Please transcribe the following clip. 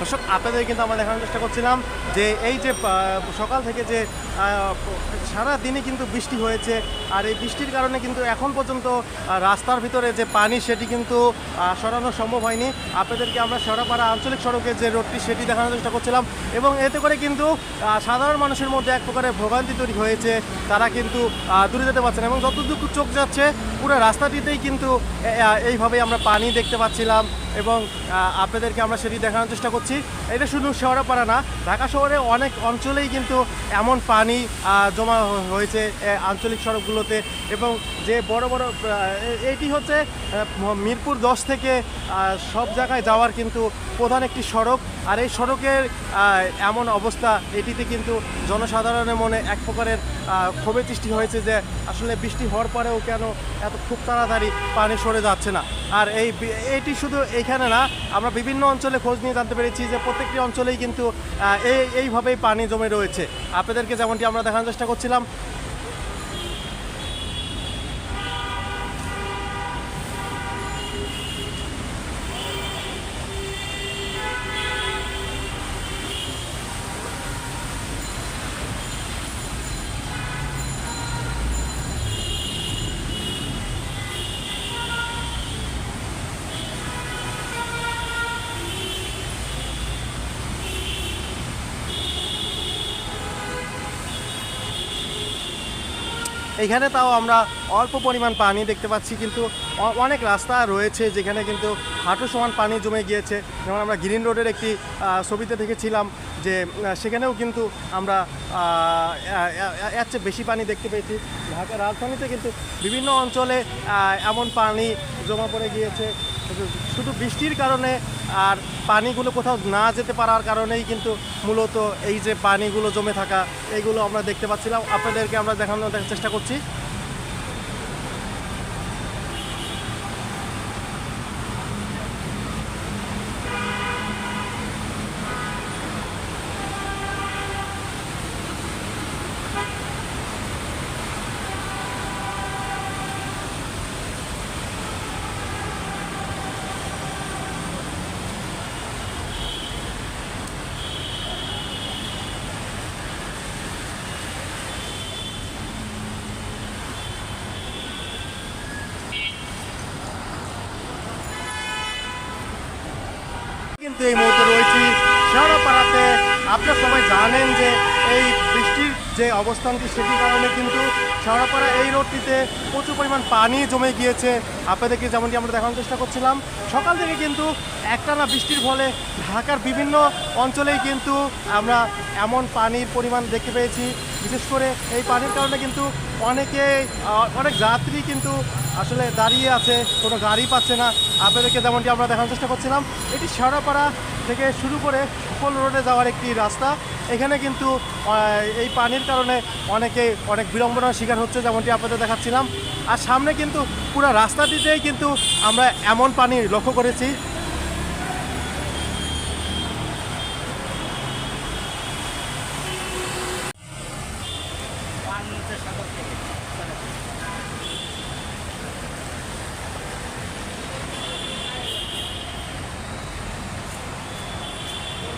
দর্শক, আপনাদের কিন্তু আমরা দেখানোর চেষ্টা করছিলাম যে এই যে সকাল থেকে যে সারা দিনে কিন্তু বৃষ্টি হয়েছে, আর এই বৃষ্টির কারণে কিন্তু এখন পর্যন্ত রাস্তার ভিতরে যে পানি সেটি কিন্তু সরানো সম্ভব হয়নি। আপনাদেরকে আমরা সরাপাড়া আঞ্চলিক সড়কের যে রোডটি সেটি দেখানোর চেষ্টা করছিলাম এবং এতে করে কিন্তু সাধারণ মানুষের মধ্যে এক প্রকারের ভোগান্তি তৈরি হয়েছে। তারা কিন্তু দূরে যেতে পারছে না এবং যতটুকু চোখ যাচ্ছে, পুরো রাস্তাটিতেই কিন্তু এইভাবেই আমরা পানি দেখতে পাচ্ছিলাম। এবং আপনাদেরকে আমরা সেটি দেখানোর চেষ্টা করছি। এটা শুধু শেওড়াপাড়া না, ঢাকা শহরে অনেক অঞ্চলেই কিন্তু এমন পানি জমা হয়েছে আঞ্চলিক সড়কগুলোতে এবং যে বড় বড় এটি হচ্ছে মিরপুর দশ থেকে সব জায়গায় যাওয়ার কিন্তু প্রধান একটি সড়ক। আর এই সড়কের এমন অবস্থা এটিতে কিন্তু জনসাধারণের মনে এক প্রকারের ক্ষোভের সৃষ্টি হয়েছে যে আসলে বৃষ্টি হওয়ার পরেও কেন এত খুব তাড়াতাড়ি পানি সরে যাচ্ছে না? আর এই এটি শুধু এইখানে না, আমরা বিভিন্ন অঞ্চলে খোঁজ নিয়ে জানতে পেরেছি যে প্রত্যেকটি অঞ্চলেই কিন্তু এই এইভাবেই পানি জমে রয়েছে। আপনাদেরকে যেমনটি আমরা দেখানোর চেষ্টা করছিলাম এইখানে তাও আমরা অল্প পরিমাণ পানি দেখতে পাচ্ছি, কিন্তু অনেক রাস্তা রয়েছে যেখানে কিন্তু হাঁটু সমান পানি জমে গিয়েছে। যেমন আমরা গ্রিন রোডের একটি ছবিতে দেখেছিলাম যে সেখানেও কিন্তু আমরা এর চেয়ে বেশি পানি দেখতে পেয়েছি। ঢাকা রাজধানীতে কিন্তু বিভিন্ন অঞ্চলে এমন পানি জমা পড়ে গিয়েছে। শুধু বৃষ্টির কারণে আর পানিগুলো কোথাও না যেতে পারার কারণেই কিন্তু মূলত এই যে পানিগুলো জমে থাকা, এইগুলো আমরা দেখতে পাচ্ছিলাম। আপনাদেরকে আমরা দেখানোর চেষ্টা করছি। কিন্তু এই মুহূর্তে রয়েছি শেওড়াপাড়াতে। আপনারা সবাই জানেন যে এই বৃষ্টির যে অবস্থানটি সেটির কারণে কিন্তু শেওড়াপাড়া এই রোডটিতে প্রচুর পরিমাণ পানি জমে গিয়েছে। আপনাদেরকে যেমনটি আমরা দেখানোর চেষ্টা করছিলাম, সকাল থেকে কিন্তু একটানা বৃষ্টির ফলে ঢাকার বিভিন্ন অঞ্চলেই কিন্তু আমরা এমন পানির পরিমাণ দেখতে পেয়েছি। বিশেষ করে এই পানির কারণে কিন্তু অনেকে অনেক যাত্রী কিন্তু আসলে দাঁড়িয়ে আছে, কোনো গাড়ি পাচ্ছে না। আপনাদেরকে যেমনটি আমরা দেখানোর চেষ্টা করছিলাম, এটি শেওড়াপাড়া থেকে শুরু করে সুফল রোডে যাওয়ার একটি রাস্তা। এখানে কিন্তু এই পানির কারণে অনেকে অনেক বিড়ম্বনার শিকার হচ্ছে যেমনটি আপনাদের দেখাচ্ছিলাম। আর সামনে কিন্তু পুরো রাস্তাটিতেই কিন্তু আমরা এমন পানি লক্ষ্য করেছি।